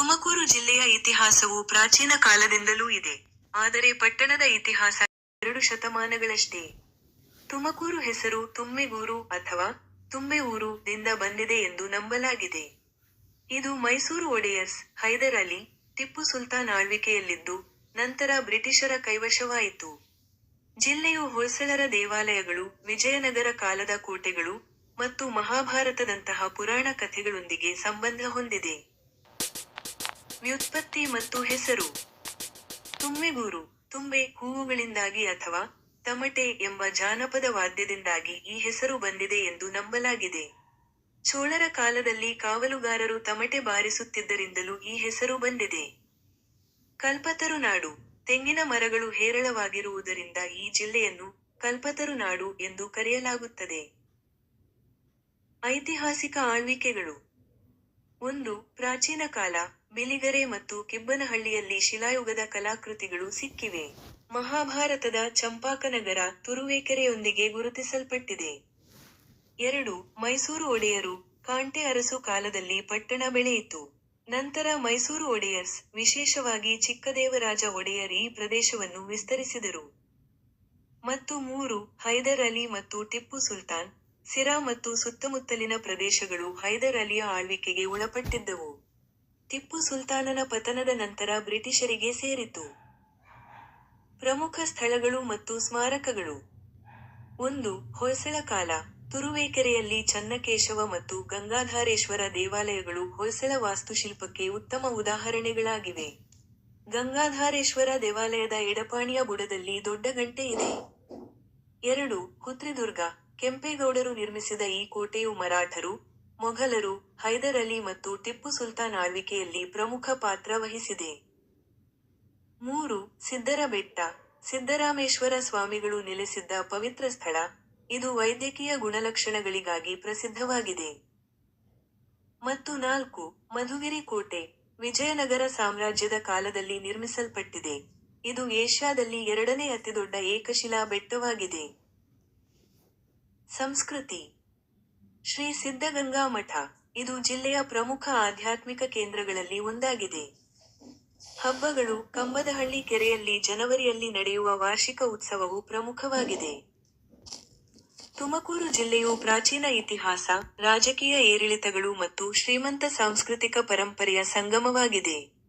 ತುಮಕೂರು ಜಿಲ್ಲೆಯ ಇತಿಹಾಸವು ಪ್ರಾಚೀನ ಕಾಲದಿಂದಲೂ ಇದೆ. ಆದರೆ ಪಟ್ಟಣದ ಇತಿಹಾಸ ಎರಡು ಶತಮಾನಗಳಷ್ಟೇ. ತುಮಕೂರು ಹೆಸರು ತುಮ್ಮೆಗೂರು ಅಥವಾ ತುಮ್ಮೆ ಊರು ದಿಂದ ಬಂದಿದೆ ಎಂದು ನಂಬಲಾಗಿದೆ. ಇದು ಮೈಸೂರು ಒಡೆಯರ್ಸ್ ಹೈದರ್ ಅಲಿ ಟಿಪ್ಪು ಸುಲ್ತಾನ್ ಆಳ್ವಿಕೆಯಲ್ಲಿದ್ದು, ನಂತರ ಬ್ರಿಟಿಷರ ಕೈವಶವಾಯಿತು. ಜಿಲ್ಲೆಯು ಹೊಯ್ಸಳರ ದೇವಾಲಯಗಳು, ವಿಜಯನಗರ ಕಾಲದ ಕೋಟೆಗಳು ಮತ್ತು ಮಹಾಭಾರತದಂತಹ ಪುರಾಣ ಕಥೆಗಳೊಂದಿಗೆ ಸಂಬಂಧ ಹೊಂದಿದೆ. ವ್ಯುತ್ಪತ್ತಿ ಮತ್ತು ಹೆಸರು. ತುಮ್ಮೆಗೂರು ತುಂಬೆ ಹೂವುಗಳಿಂದಾಗಿ ಅಥವಾ ತಮಟೆ ಎಂಬ ಜಾನಪದ ವಾದ್ಯದಿಂದಾಗಿ ಈ ಹೆಸರು ಬಂದಿದೆ ಎಂದು ನಂಬಲಾಗಿದೆ. ಚೋಳರ ಕಾಲದಲ್ಲಿ ಕಾವಲುಗಾರರು ತಮಟೆ ಬಾರಿಸುತ್ತಿದ್ದರಿಂದಲೂ ಈ ಹೆಸರು ಬಂದಿದೆ. ಕಲ್ಪತರು ನಾಡು ತೆಂಗಿನ ಮರಗಳು ಹೇರಳವಾಗಿರುವುದರಿಂದ ಈ ಜಿಲ್ಲೆಯನ್ನು ಕಲ್ಪತರು ನಾಡು ಎಂದು ಕರೆಯಲಾಗುತ್ತದೆ. ಐತಿಹಾಸಿಕ ಆಳ್ವಿಕೆಗಳು. ಒಂದು, ಪ್ರಾಚೀನ ಕಾಲ ಬಿಲಿಗರೆ ಮತ್ತು ಕಿಬ್ಬನಹಳ್ಳಿಯಲ್ಲಿ ಶಿಲಾಯುಗದ ಕಲಾಕೃತಿಗಳು ಸಿಕ್ಕಿವೆ. ಮಹಾಭಾರತದ ಚಂಪಾಕನಗರ ತುರುವೇಕೆರೆಯೊಂದಿಗೆ ಗುರುತಿಸಲ್ಪಟ್ಟಿದೆ. ಎರಡು, ಮೈಸೂರು ಒಡೆಯರು, ಕಾಂಟೆ ಅರಸು ಕಾಲದಲ್ಲಿ ಪಟ್ಟಣ ಬೆಳೆಯಿತು. ನಂತರ ಮೈಸೂರು ಒಡೆಯರ್ಸ್, ವಿಶೇಷವಾಗಿ ಚಿಕ್ಕದೇವರಾಜ ಒಡೆಯರ್ ಈ ಪ್ರದೇಶವನ್ನು ವಿಸ್ತರಿಸಿದರು. ಮತ್ತು ಮೂರು, ಹೈದರ್ ಅಲಿ ಮತ್ತು ಟಿಪ್ಪು ಸುಲ್ತಾನ್, ಸಿರಾ ಮತ್ತು ಸುತ್ತಮುತ್ತಲಿನ ಪ್ರದೇಶಗಳು ಹೈದರ್ ಅಲಿಯ ಆಳ್ವಿಕೆಗೆ ಒಳಪಟ್ಟಿದ್ದವು. ಟಿಪ್ಪು ಸುಲ್ತಾನನ ಪತನದ ನಂತರ ಬ್ರಿಟಿಷರಿಗೆ ಸೇರಿತು. ಪ್ರಮುಖ ಸ್ಥಳಗಳು ಮತ್ತು ಸ್ಮಾರಕಗಳು. ಒಂದು, ಹೊಯ್ಸಳ ಕಾಲ. ತುರುವೇಕೆರೆಯಲ್ಲಿ ಚನ್ನಕೇಶವ ಮತ್ತು ಗಂಗಾಧಾರೇಶ್ವರ ದೇವಾಲಯಗಳು ಹೊಯ್ಸಳ ವಾಸ್ತುಶಿಲ್ಪಕ್ಕೆ ಉತ್ತಮ ಉದಾಹರಣೆಗಳಾಗಿವೆ. ಗಂಗಾಧಾರೇಶ್ವರ ದೇವಾಲಯದ ಎಡಪಾಣಿಯ ಬುಡದಲ್ಲಿ ದೊಡ್ಡ ಗಂಟೆ ಇದೆ. ಎರಡು ಹುತ್ರಿದುರ್ಗ ಕೆಂಪೇಗೌಡರು ನಿರ್ಮಿಸಿದ ಈ ಕೋಟೆಯು ಮರಾಠರು ಮೊಘಲರು ಹೈದರ್ ಅಲಿ ಮತ್ತು ಟಿಪ್ಪು ಸುಲ್ತಾನ್ ಆಳ್ವಿಕೆಯಲ್ಲಿ ಪ್ರಮುಖ ಪಾತ್ರ ವಹಿಸಿದೆ. ಮೂರು ಸಿದ್ದರ ಬೆಟ್ಟ ಸಿದ್ದರಾಮೇಶ್ವರ ಸ್ವಾಮಿಗಳು ನೆಲೆಸಿದ್ದ ಪವಿತ್ರ ಸ್ಥಳ, ಇದು ವೈದ್ಯಕೀಯ ಗುಣಲಕ್ಷಣಗಳಿಗಾಗಿ ಪ್ರಸಿದ್ಧವಾಗಿದೆ. ಮತ್ತು ನಾಲ್ಕು, ಮಧುಗಿರಿ ಕೋಟೆ. ವಿಜಯನಗರ ಸಾಮ್ರಾಜ್ಯದ ಕಾಲದಲ್ಲಿ ನಿರ್ಮಿಸಲ್ಪಟ್ಟಿದೆ. ಇದು ಏಷ್ಯಾದಲ್ಲಿ ಎರಡನೇ ಅತಿದೊಡ್ಡ ಏಕಶಿಲಾ ಬೆಟ್ಟವಾಗಿದೆ. ಸಂಸ್ಕೃತಿ. ಶ್ರೀ ಸಿದ್ಧಗಂಗಾ ಮಠ, ಇದು ಜಿಲ್ಲೆಯ ಪ್ರಮುಖ ಆಧ್ಯಾತ್ಮಿಕ ಕೇಂದ್ರಗಳಲ್ಲಿ ಒಂದಾಗಿದೆ. ಹಬ್ಬಗಳು ಕಂಬದಹಳ್ಳಿ ಕೆರೆಯಲ್ಲಿ ಜನವರಿಯಲ್ಲಿ ನಡೆಯುವ ವಾರ್ಷಿಕ ಉತ್ಸವವು ಪ್ರಮುಖವಾಗಿದೆ. ತುಮಕೂರು ಜಿಲ್ಲೆಯು ಪ್ರಾಚೀನ ಇತಿಹಾಸ, ರಾಜಕೀಯ ಏರಿಳಿತಗಳು ಮತ್ತು ಶ್ರೀಮಂತ ಸಾಂಸ್ಕೃತಿಕ ಪರಂಪರೆಯ ಸಂಗಮವಾಗಿದೆ.